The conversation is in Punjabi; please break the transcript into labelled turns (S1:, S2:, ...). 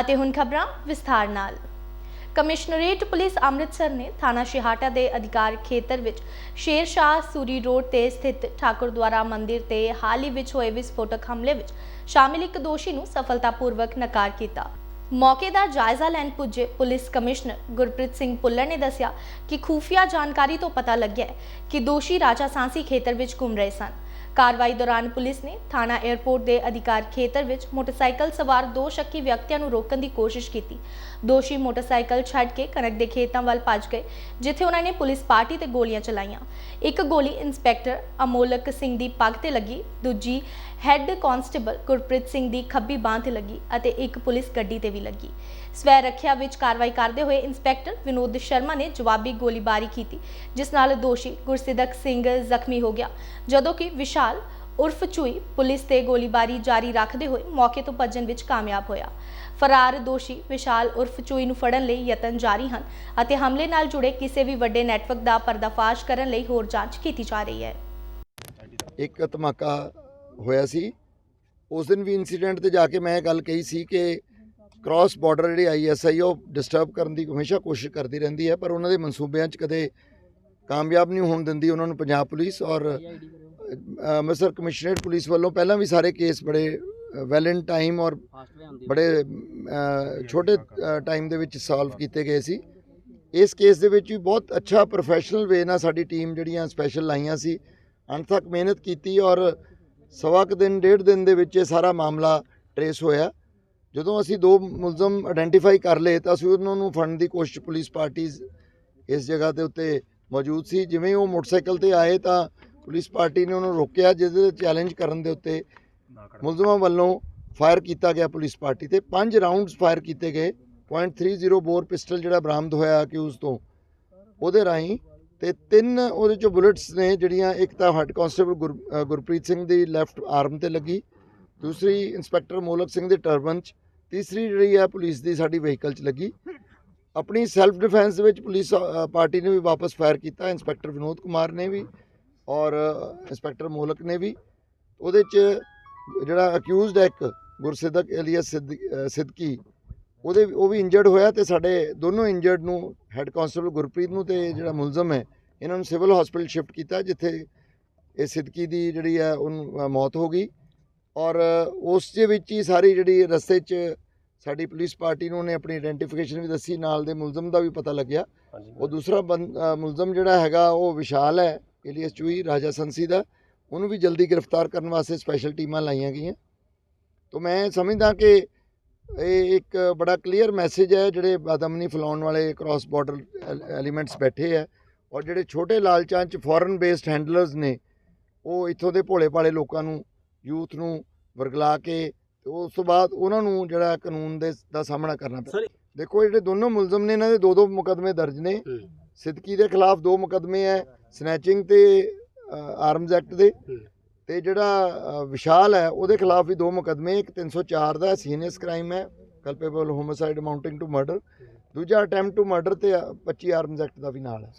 S1: ਅਤੇ ਹੁਣ ਖਬਰਾਂ ਵਿਸਥਾਰ ਨਾਲ। ਕਮਿਸ਼ਨਰੇਟ ਪੁਲਿਸ ਅੰਮ੍ਰਿਤਸਰ ਨੇ ਥਾਣਾ ਸ਼ਿਹਾਟਾ ਦੇ ਅਧਿਕਾਰ ਖੇਤਰ ਵਿੱਚ ਸ਼ੇਰ ਸ਼ਾਹ ਸੂਰੀ ਰੋਡ ਤੇ ਸਥਿਤ ਠਾਕੁਰ ਦੁਆਰਾ ਮੰਦਿਰ ਤੇ ਹਾਲ ਹੀ ਵਿੱਚ ਹੋਏ ਵਿਸਫੋਟਕ ਹਮਲੇ ਵਿੱਚ ਸ਼ਾਮਿਲ ਇੱਕ ਦੋਸ਼ੀ ਨੂੰ ਸਫਲਤਾਪੂਰਵਕ ਨਕਾਰ ਕੀਤਾ। ਮੌਕੇ ਦਾ ਜਾਇਜ਼ਾ ਲੈਣ ਪੁੱਜੇ ਪੁਲਿਸ ਕਮਿਸ਼ਨਰ ਗੁਰਪ੍ਰੀਤ ਸਿੰਘ ਪੁੱਲਰ ਨੇ ਦੱਸਿਆ ਕਿ ਖੂਫੀਆ ਜਾਣਕਾਰੀ ਤੋਂ ਪਤਾ ਲੱਗਿਆ ਕਿ ਦੋਸ਼ੀ ਰਾਜਾ ਸਾਂਸੀ ਖੇਤਰ ਵਿੱਚ ਘੁੰਮ ਰਹੇ ਸਨ। ਕਾਰਵਾਈ ਦੌਰਾਨ ਪੁਲਿਸ ਨੇ ਥਾਣਾ 에ਅਰਪੋਰਟ ਦੇ ਅਧਿਕਾਰ ਖੇਤਰ ਵਿੱਚ ਮੋਟਰਸਾਈਕਲ ਸਵਾਰ ਦੋ ਸ਼ੱਕੀ ਵਿਅਕਤੀਆਂ ਨੂੰ ਰੋਕਣ ਦੀ ਕੋਸ਼ਿਸ਼ ਕੀਤੀ। ਦੋਸ਼ੀ ਮੋਟਰਸਾਈਕਲ ਛੱਡ ਕੇ ਕਣਕ ਦੇ ਖੇਤਾਂ ਵੱਲ ਭੱਜ ਗਏ, ਜਿੱਥੇ ਉਹਨਾਂ ਨੇ ਪੁਲਿਸ ਪਾਰਟੀ ਤੇ ਗੋਲੀਆਂ ਚਲਾਈਆਂ। ਇੱਕ ਗੋਲੀ ਇੰਸਪੈਕਟਰ ਅਮੋਲਕ ਸਿੰਘ ਦੀ ਪੱਗ ਤੇ ਲੱਗੀ, ਦੂਜੀ ਹੈੱਡ ਕਾਂਸਟੇਬਲ ਗੁਰਪ੍ਰੀਤ ਸਿੰਘ ਦੀ ਖੱਬੀ ਬਾਂਹ ਤੇ ਲੱਗੀ ਅਤੇ ਇੱਕ ਪੁਲਿਸ ਗੱਡੀ ਤੇ ਵੀ ਲੱਗੀ। ਸਵੈ ਰੱਖਿਆ ਵਿੱਚ ਕਾਰਵਾਈ ਕਰਦੇ ਹੋਏ ਇੰਸਪੈਕਟਰ ਵਿਨੋਦ ਸ਼ਰਮਾ ਨੇ ਜਵਾਬੀ ਗੋਲੀਬਾਰੀ ਕੀਤੀ, ਜਿਸ ਨਾਲ ਦੋਸ਼ੀ ਗੁਰਸਿੱਧਕ ਸਿੰਘ ਜ਼ਖਮੀ ਹੋ ਗਿਆ। ਜਦੋਂ ਕਿ ਵਿਸ਼ਾਲ ਉਰਫ ਚੂਈ ਪੁਲਿਸ ਤੇ ਗੋਲੀਬਾਰੀ ਜਾਰੀ ਰੱਖਦੇ ਹੋਏ ਮੌਕੇ ਤੋਂ ਭੱਜਣ ਵਿੱਚ ਕਾਮਯਾਬ ਹੋਇਆ। ਫਰਾਰ ਦੋਸ਼ੀ ਵਿਸ਼ਾਲ ਉਰਫ ਚੂਈ ਨੂੰ ਫੜਨ ਲਈ ਯਤਨ ਜਾਰੀ ਹਨ ਅਤੇ ਹਮਲੇ ਨਾਲ ਜੁੜੇ ਕਿਸੇ ਵੀ ਵੱਡੇ ਨੈਟਵਰਕ ਦਾ ਪਰਦਾਫਾਸ਼ ਕਰਨ ਲਈ ਹੋਰ ਜਾਂਚ ਕੀਤੀ ਜਾ ਰਹੀ ਹੈ।
S2: ਇੱਕ ਧਮਾਕਾ ਹੋਇਆ ਸੀ। ਉਸ ਦਿਨ ਵੀ ਇਨਸੀਡੈਂਟ ਤੇ ਜਾ ਕੇ ਮੈਂ ਇਹ ਗੱਲ ਕਹੀ ਸੀ ਕਿ ਕ੍ਰਾਸ ਬਾਰਡਰ ਜਿਹੜੀ ਆਈਐਸਆਈ ਉਹ ਡਿਸਟਰਬ ਕਰਨ ਦੀ ਹਮੇਸ਼ਾ ਕੋਸ਼ਿਸ਼ ਕਰਦੀ ਰਹਿੰਦੀ ਹੈ, ਪਰ ਉਹਨਾਂ ਦੇ ਮਨਸੂਬਿਆਂ 'ਚ ਕਦੇ ਕਾਮਯਾਬ ਨਹੀਂ ਹੋਣ ਦਿੰਦੀ ਉਹਨਾਂ ਨੂੰ ਪੰਜਾਬ ਪੁਲਿਸ ਔਰ ਅੰਮ੍ਰਿਤਸਰ ਕਮਿਸ਼ਨਰੇਟ ਪੁਲਿਸ ਵੱਲੋਂ ਪਹਿਲਾਂ ਵੀ ਸਾਰੇ ਕੇਸ ਬੜੇ ਵੈਲ ਇਨ ਟਾਈਮ ਔਰ ਬੜੇ ਛੋਟੇ ਟਾਈਮ ਦੇ ਵਿੱਚ ਸੋਲਵ ਕੀਤੇ ਗਏ ਸੀ। ਇਸ ਕੇਸ ਦੇ ਵਿੱਚ ਵੀ ਬਹੁਤ ਅੱਛਾ ਪ੍ਰੋਫੈਸ਼ਨਲ ਵੇ ਨਾਲ ਸਾਡੀ ਟੀਮ ਜਿਹੜੀਆਂ ਸਪੈਸ਼ਲ ਲਾਈਆਂ ਸੀ ਅੰਤ ਤੱਕ ਮਿਹਨਤ ਕੀਤੀ ਔਰ ਸਵਾ ਕੁ ਦਿਨ ਡੇਢ ਦਿਨ ਦੇ ਵਿੱਚ ਇਹ ਸਾਰਾ ਮਾਮਲਾ ਟਰੇਸ ਹੋਇਆ। ਜਦੋਂ ਅਸੀਂ ਦੋ ਮੁਲਜ਼ਮ ਆਇਡੈਂਟੀਫਾਈ ਕਰ ਲਏ ਤਾਂ ਅਸੀਂ ਉਹਨਾਂ ਨੂੰ ਫੜਨ ਦੀ ਕੋਸ਼ਿਸ਼ ਪੁਲਿਸ ਪਾਰਟੀਆਂ ਇਸ ਜਗ੍ਹਾ ਦੇ ਉੱਤੇ ਮੌਜੂਦ ਸੀ। ਜਿਵੇਂ ਉਹ ਮੋਟਰਸਾਈਕਲ ਤੇ ਆਏ ਤਾਂ ਪੁਲਿਸ ਪਾਰਟੀ ਨੇ ਉਹਨਾਂ ਰੋਕਿਆ ਜਿਹਦੇ ਚੈਲੰਜ ਕਰਨ ਦੇ ਉੱਤੇ ਮੁਲਜ਼ਮਾਂ ਵੱਲੋਂ ਫਾਇਰ ਕੀਤਾ ਗਿਆ ਪੁਲਿਸ ਪਾਰਟੀ ਤੇ। ਪੰਜ ਰਾਉਂਡਸ ਫਾਇਰ ਕੀਤੇ ਗਏ .30 ਬੋਰ ਪਿਸਟਲ ਜਿਹੜਾ ਬਰਾਮਦ ਹੋਇਆ ਅਕਿਊਜ਼ ਤੋਂ ਉਹਦੇ ਰਾਹੀਂ ਤੇ ਤਿੰਨ ਉਹਦੇ ਚੋਂ ਬੁਲੇਟਸ ਨੇ ਜਿਹੜੀਆਂ ਇੱਕ ਤਾਂ ਹੈੱਡ ਕਾਂਸਟੇਬਲ ਗੁਰਪ੍ਰੀਤ ਸਿੰਘ ਦੀ ਲੈਫਟ ਆਰਮ ਤੇ ਲੱਗੀ ਦੂਸਰੀ ਇੰਸਪੈਕਟਰ ਮੋਲਕ ਸਿੰਘ ਦੇ ਟਰਬਨ 'ਚ ਤੀਸਰੀ ਜਿਹੜੀ ਹੈ ਪੁਲਿਸ ਦੀ ਸਾਡੀ ਵਹੀਕਲ 'ਚ ਲੱਗੀ। ਆਪਣੀ ਸੈਲਫ ਡਿਫੈਂਸ ਦੇ ਵਿੱਚ ਪੁਲਿਸ ਪਾਰਟੀ ਨੇ ਵੀ ਵਾਪਸ ਫਾਇਰ ਕੀਤਾ ਇੰਸਪੈਕਟਰ ਵਿਨੋਦ ਕੁਮਾਰ ਨੇ ਵੀ ਔਰ ਇੰਸਪੈਕਟਰ ਮੋਲਕ ਨੇ ਵੀ। ਉਹਦੇ 'ਚ ਜਿਹੜਾ ਅਕਿਊਜ਼ਡ ਹੈ ਇੱਕ, ਗੁਰਸਿੱਧਕ ਏਲੀਅਸ ਸਿੱਦਕੀ ਉਹਦੇ ਉਹ ਵੀ ਇੰਜਰਡ ਹੋਇਆ ਤੇ ਸਾਡੇ ਦੋਨੋਂ ਇੰਜਰਡ ਨੂੰ ਹੈੱਡ ਕਾਂਸਟੇਬਲ ਗੁਰਪ੍ਰੀਤ ਨੂੰ ਤੇ ਜਿਹੜਾ ਮੁਲਜ਼ਮ ਹੈ, ਇਹਨਾਂ ਨੂੰ ਸਿਵਲ ਹਸਪੀਟਲ ਸ਼ਿਫਟ ਕੀਤਾ, ਜਿੱਥੇ ਇਹ ਸਿੱਦਕੀ ਦੀ ਜਿਹੜੀ ਹੈ, ਉਹਨੂੰ ਮੌਤ ਹੋ ਗਈ। ਔਰ ਉਸ ਦੇ ਵਿੱਚ ਹੀ ਸਾਰੀ ਜਿਹੜੀ ਰਸਤੇ 'ਚ ਸਾਡੀ ਪੁਲਿਸ ਪਾਰਟੀ ਨੂੰ ਉਹਨੇ ਆਪਣੀ ਆਇਡੈਂਟੀਫਿਕੇਸ਼ਨ ਵੀ ਦੱਸੀ ਨਾਲ ਦੇ ਮੁਲਜ਼ਮ ਦਾ ਵੀ ਪਤਾ ਲੱਗਿਆ। ਉਹ ਦੂਸਰਾ ਮੁਲਜ਼ਮ ਜਿਹੜਾ ਹੈਗਾ ਉਹ ਵਿਸ਼ਾਲ ਹੈ ਏਲੀਅਸ ਚੂਈ ਰਾਜਾ ਸੰਸੀ ਦਾ। ਉਹਨੂੰ ਵੀ ਜਲਦੀ ਗ੍ਰਿਫਤਾਰ ਕਰਨ ਵਾਸਤੇ ਸਪੈਸ਼ਲ ਟੀਮਾਂ ਲਾਈਆਂ ਗਈਆਂ। ਤੋਂ ਮੈਂ ਸਮਝਦਾ ਕਿ ਇਹ ਇੱਕ ਬੜਾ ਕਲੀਅਰ ਮੈਸੇਜ ਹੈ ਜਿਹੜੇ ਬਦਮਨੀ ਫੈਲਾਉਣ ਵਾਲੇ ਕ੍ਰਾਸ ਬਾਰਡਰ ਐਲੀਮੈਂਟਸ ਬੈਠੇ ਹੈ। ਔਰ ਜਿਹੜੇ ਛੋਟੇ ਲਾਲਚਾਂ 'ਚ ਫੋਰਨ ਬੇਸਡ ਹੈਂਡਲਰਸ ਨੇ ਉਹ ਇੱਥੋਂ ਦੇ ਭੋਲੇ ਭਾਲੇ ਲੋਕਾਂ ਨੂੰ ਯੂਥ ਨੂੰ ਵਰਗਲਾ ਕੇ ਤੇ ਉਸ ਤੋਂ ਬਾਅਦ ਉਹਨਾਂ ਨੂੰ ਜਿਹੜਾ ਕਾਨੂੰਨ ਦੇ ਦਾ ਸਾਹਮਣਾ ਕਰਨਾ ਪਿਆ। ਦੇਖੋ ਜਿਹੜੇ ਦੋਨੋਂ ਮੁਲਜ਼ਮ ਨੇ ਇਹਨਾਂ ਦੇ ਦੋ ਦੋ ਮੁਕਦਮੇ ਦਰਜ ਨੇ। ਸਿੱਦਕੀ ਦੇ ਖਿਲਾਫ ਦੋ ਮੁਕਦਮੇ ਹੈ ਸਨੈਚਿੰਗ ਤੇ ਆਰਮਜ਼ ਐਕਟ ਦੇ। ਤੇ ਜਿਹੜਾ ਵਿਸ਼ਾਲ ਹੈ ਉਹਦੇ ਖਿਲਾਫ ਵੀ ਦੋ ਮੁਕਦਮੇ ਇੱਕ 304 ਦਾ ਸੀਨੀਅਸ ਕ੍ਰਾਈਮ ਹੈ culpable homicide amounting to murder ਦੂਜਾ ਅਟੈਂਪਟ ਟੂ ਮਰਡਰ ਤੇ ਅ, 25 ਆਰਮਜ਼ ਐਕਟ ਦਾ ਵੀ ਨਾਲ ਹੈ